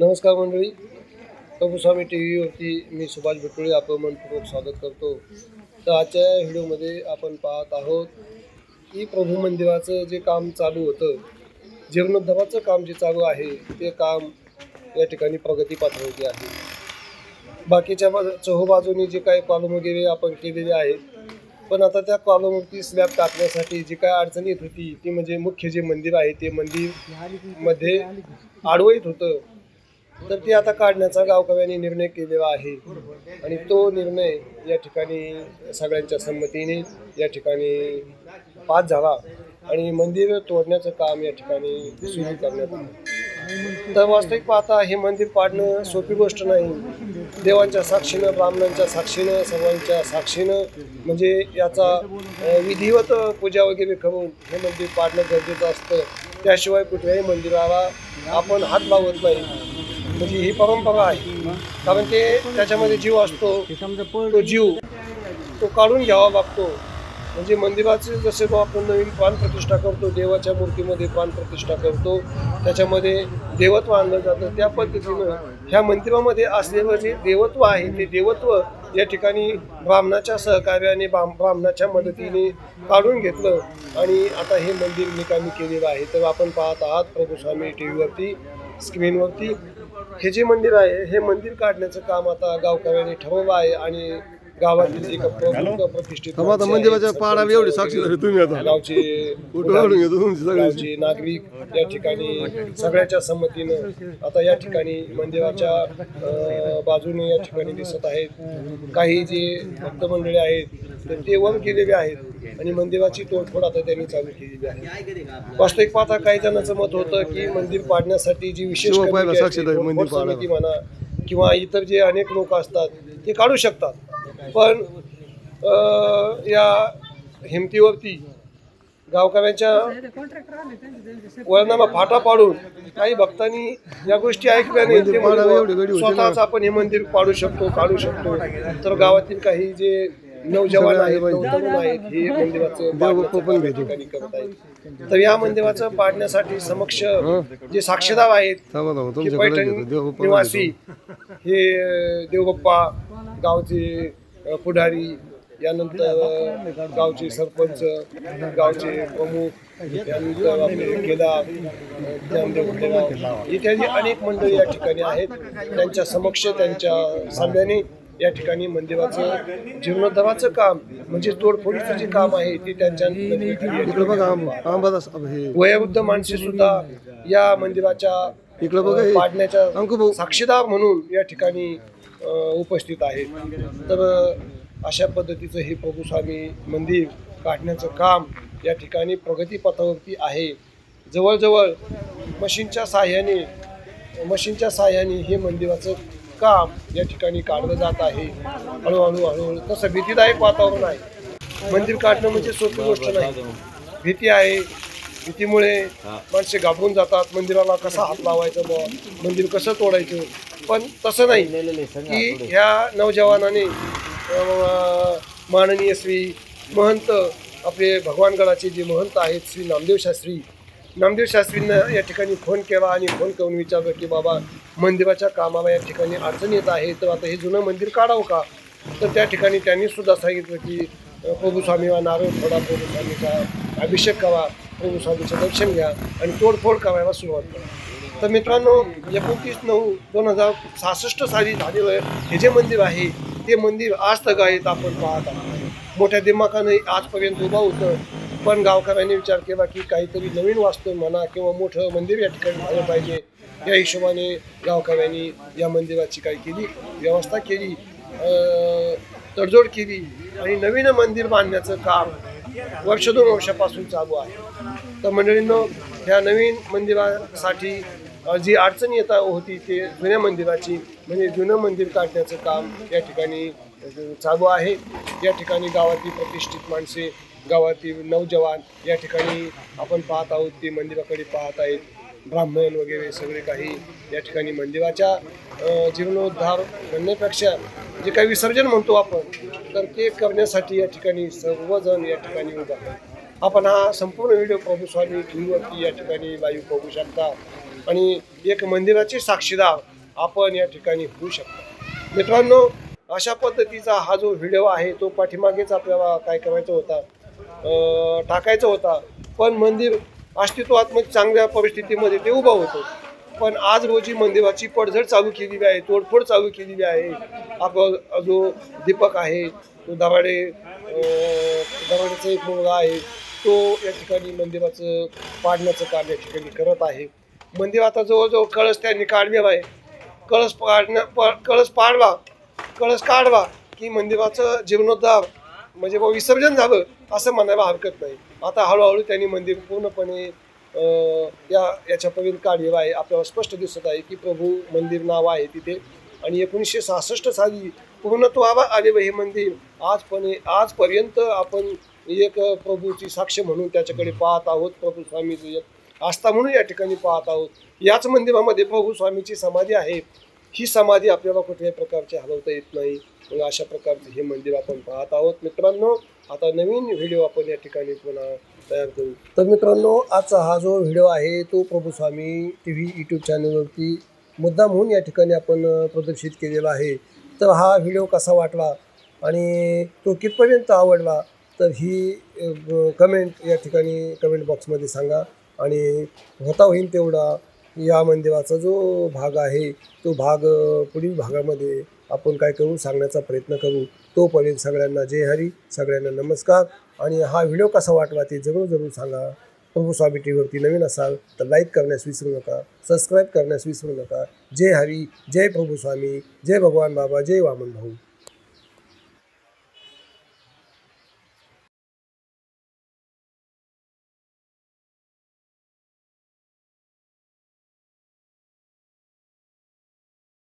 नमस्कार मंडळी. प्रभुस्वामी टी व्हीवरती मी सुभाष भटुळे आपलं मनपूर्वक स्वागत करतो. तर आजच्या या व्हिडिओमध्ये आपण पाहत आहोत की प्रभू मंदिराचं जे काम चालू होतं जीर्णोद्धाराचं काम जे चालू आहे ते काम या ठिकाणी प्रगती पातळीवरती आहे. बाकीच्या चहोबाजूनी चहूबाजूनी जे काही कॉलम वगैरे आपण केलेले आहेत पण आता त्या कॉलमवरती स्लॅब टाकण्यासाठी जी काय अडचण येत होती ती म्हणजे मुख्य जे मंदिर आहे ते मंदिरमध्ये आडवं येत होतं. तर ते आता काढण्याचा गावकऱ्यांनी निर्णय केलेला आहे. आणि तो निर्णय या ठिकाणी सगळ्यांच्या संमतीने या ठिकाणी पास झाला आणि मंदिर तोडण्याचं काम या ठिकाणी सुरू करण्यात आलं. तर वास्तविक पाहता हे मंदिर पाडणं सोपी गोष्ट नाही. देवांच्या साक्षीनं ब्राह्मणांच्या साक्षीनं सर्वांच्या साक्षीनं म्हणजे याचा विधिवत पूजा वगैरे करून हे मंदिर पाडणं गरजेचं असतं. त्याशिवाय कुठल्याही मंदिराला आपण हात लावत नाही. म्हणजे ही परंपरा आहे. कारण ते त्याच्यामध्ये जीव असतो तो जीव तो काढून घ्यावा लागतो. म्हणजे मंदिराचे जसे बा आपण नवीन प्राणप्रतिष्ठा करतो देवाच्या मूर्तीमध्ये प्राणप्रतिष्ठा करतो त्याच्यामध्ये देवत्व आणलं जातं त्या पद्धतीनं ह्या मंदिरामध्ये असलेलं जे देवत्व आहे ते देवत्व या ठिकाणी ब्राह्मणाच्या सहकार्याने ब्राह्मणाच्या मदतीने काढून घेतलं. आणि आता हे मंदिर निकामी केलेलं आहे. तर आपण पाहत आहात प्रभू स्वामी टी व्हीवरती स्क्रीनवरती. हे जे मंदिर आहे हे मंदिर काढण्याचं काम आता गावकऱ्यांनी ठरवलं आहे आणि गावातील एक प्रमुख प्रतिष्ठित आता मंदिराच्या पाडाला एवढी साक्षी झाली तुम्ही आता. गावचे उठून काढून घेतो तुमची सगळ्याची. गावचे नागरिक या ठिकाणी सगळ्याच्या संमतीनं आता या ठिकाणी मंदिराच्या अं, बाजूने या ठिकाणी दिसत आहेत. काही जे भक्त मंडळी आहेत तर ते वर केलेले आहेत. आणि मंदिराची तोडफोड आता त्यांनी चालू केलेली आहे. वास्तविक पाहता काही जणांचं मत होतं की मंदिर पाडण्यासाठी जी विशेष समिती म्हणा किंवा इतर जे अनेक लोक असतात ते काढू शकतात. पण या हिमतीवरती गावकऱ्यांच्या वळणाला फाटा पाडून काही भक्तांनी या गोष्टी ऐकल्या नाही. ते पाडावे एवढी गडी म्हणले, होती ना. स्वतःच आपण हे मंदिर पाडू शकतो काढू शकतो. तर गावातील काही जे नौजवान आहेत. नौतरुण आहेत. हे मंदिराचं पण घेतो. ठिकाणी करत आहेत. तर या मंदिराचं पाडण्यासाठी समक्ष जे साक्षीदार आहेत पैठण निवासी हे देवबाप्पा गावचे पुढारी यानंतर गावचे सरपंच गावचे प्रमुख यानंतर आपले केदार अ, ज्ञानदेव गुंडेगाव इत्यादी अनेक मंडळी या ठिकाणी आहेत. त्यांच्या समक्ष त्यांच्या सल्ल्याने या ठिकाणी मंदिराचं जीर्णोद्धाराचं काम म्हणजे तोडफोडीचं जे काम आहे ते त्यांच्या वयोवृद्ध माणसे सुद्धा या मंदिराच्या इकडे बघा. पाडण्याच्या साक्षीदार म्हणून या ठिकाणी उपस्थित आहेत. तर अशा पद्धतीचं हे प्रभुस्वामी मंदिर काढण्याचं काम या ठिकाणी प्रगतीपथावरती आहे. जवळजवळ मशीनच्या साह्याने मशीनच्या साह्याने हे मंदिराचं काम या ठिकाणी काढलं जात आहे. हळूहळू हळूहळू तसं भीतीदायक वातावरण आहे. मंदिर काढणं म्हणजे सोपी गोष्ट नाही. भीती आहे. भीतीमुळे माणसे घाबरून जातात. मंदिराला कसा हात लावायचा बा मंदिर कसं तोडायचं? पण तसं नाही. की ह्या नवजवानाने माननीय श्री महंत आपले भगवानगडाचे जे महंत आहेत श्री नामदेव शास्त्री नामदेव शास्त्रींना या ठिकाणी फोन केला आणि फोन करून विचारलं की बाबा मंदिराच्या कामाला या ठिकाणी अडचण येत आहे तर आता हे जुनं मंदिर काढावं का? तर त्या ठिकाणी त्यांनी सुद्धा सांगितलं की प्रभूस्वामी वा नारळ थोडा प्रभूस्वामीचा अभिषेक करा प्रभूस्वामीचं दर्शन घ्या आणि तोडफोड करायला सुरुवात करा. तर मित्रांनो एकोणतीस नऊ दोन हजार सहासष्ट साली झालेलं हे जे मंदिर आहे ते मंदिर आज तक आहेत आपण पाहत आहात. मोठ्या दिमाखाने आजपर्यंत उभं होतं. पण गावकऱ्यांनी विचार केला की काहीतरी नवीन वास्तू म्हणा किंवा मोठं मंदिर या ठिकाणी झालं पाहिजे. या हिशोबाने गावकऱ्यांनी या मंदिराची काय केली व्यवस्था केली तडजोड केली आणि नवीन मंदिर बांधण्याचं काम वर्ष दोन वर्षापासून चालू आहे. तर मंडळींनो ह्या नवीन मंदिरासाठी जी अडचण येता होती ते जुन्या मंदिराची म्हणजे जुनं मंदिर काढण्याचं काम या ठिकाणी चालू आहे. या ठिकाणी गावातील प्रतिष्ठित माणसे गावातील नौजवान या ठिकाणी आपण पाहत आहोत ते मंदिराकडे पाहत आहेत. ब्राह्मण वगैरे सगळे काही या ठिकाणी मंदिराच्या जीर्णोद्धार म्हणण्यापेक्षा जे काही विसर्जन म्हणतो आपण तर ते करण्यासाठी या ठिकाणी सर्वजण या ठिकाणी उभा आपण हा संपूर्ण व्हिडिओ प्रभू स्वामी टीव्हीवरती या ठिकाणी लाईव्ह बघू शकता आणि एक मंदिराचे साक्षीदार आपण या ठिकाणी होऊ शकतो. मित्रांनो अशा पद्धतीचा हा जो व्हिडिओ आहे तो पाठीमागेच आपल्याला काय करायचा होता टाकायचा होता. पण मंदिर अस्तित्वात्मक चांगल्या परिस्थितीमध्ये ते उभं होतं. पण आज रोजी मंदिराची पडझड चालू केलेली आहे तोडफोड चालू केलेली आहे. आपला जो दीपक आहे तो दराडे अं, एक मुलगा आहे तो या ठिकाणी मंदिराचं पाडण्याचं काम या ठिकाणी करत आहे. मंदिर आता जवळजवळ कळस त्यांनी काढलेला आहे. कळस पाडण्या प- कळस पाडवा कळस काढवा की मंदिराचं जीर्णोद्धार म्हणजे बा विसर्जन झालं असं म्हणायला हरकत नाही. आता हळूहळू त्यांनी मंदिर पूर्णपणे या याच्यापर्यंत काढलेलं आहे. आपल्याला स्पष्ट दिसत आहे की प्रभू मंदिर नाव आहे तिथे. आणि एकोणीसशे सहासष्ट साली पूर्णत्वाला आलेलं हे मंदिर आजपणे आजपर्यंत आपण एक प्रभूची साक्ष म्हणून त्याच्याकडे पाहत आहोत. प्रभू स्वामीचं एक आस्था म्हणून या ठिकाणी पाहत आहोत. याच मंदिरामध्ये प्रभू स्वामीची समाधी आहे. ही समाधी आपल्याला कुठल्याही प्रकारची हलवता येत नाही. मग अशा प्रकारचे हे मंदिर आपण पाहत आहोत. मित्रांनो आता नवीन व्हिडिओ आपण या ठिकाणी पुन्हा तयार करू. तर मित्रांनो आजचा हा जो व्हिडिओ आहे तो Prabhu Swami T V YouTube चॅनलवरती मुद्दाम म्हणून या ठिकाणी आपण प्रदर्शित केलेला आहे. तर हा व्हिडिओ कसा वाटला आणि तो कितपर्यंत आवडला तर ही कमेंट या ठिकाणी कमेंट बॉक्समध्ये सांगा. आणि होता होईल तेवढा या मंदिराचा जो भाग आहे तो भाग पुढील भागामध्ये आपण काय करू सांगण्याचा प्रयत्न करू तोपर्यंत सगळ्यांना जय हरी सगळ्यांना नमस्कार. आणि हा व्हिडिओ कसा वाटला ते जरूर जरूर सांगा. प्रभू स्वामी टी व्हीवरती नवीन असाल तर लाईक करण्यास विसरू नका सबस्क्राईब करण्यास विसरू नका. जय हरी जय प्रभू स्वामी जय भगवान बाबा जय वामन भाऊ.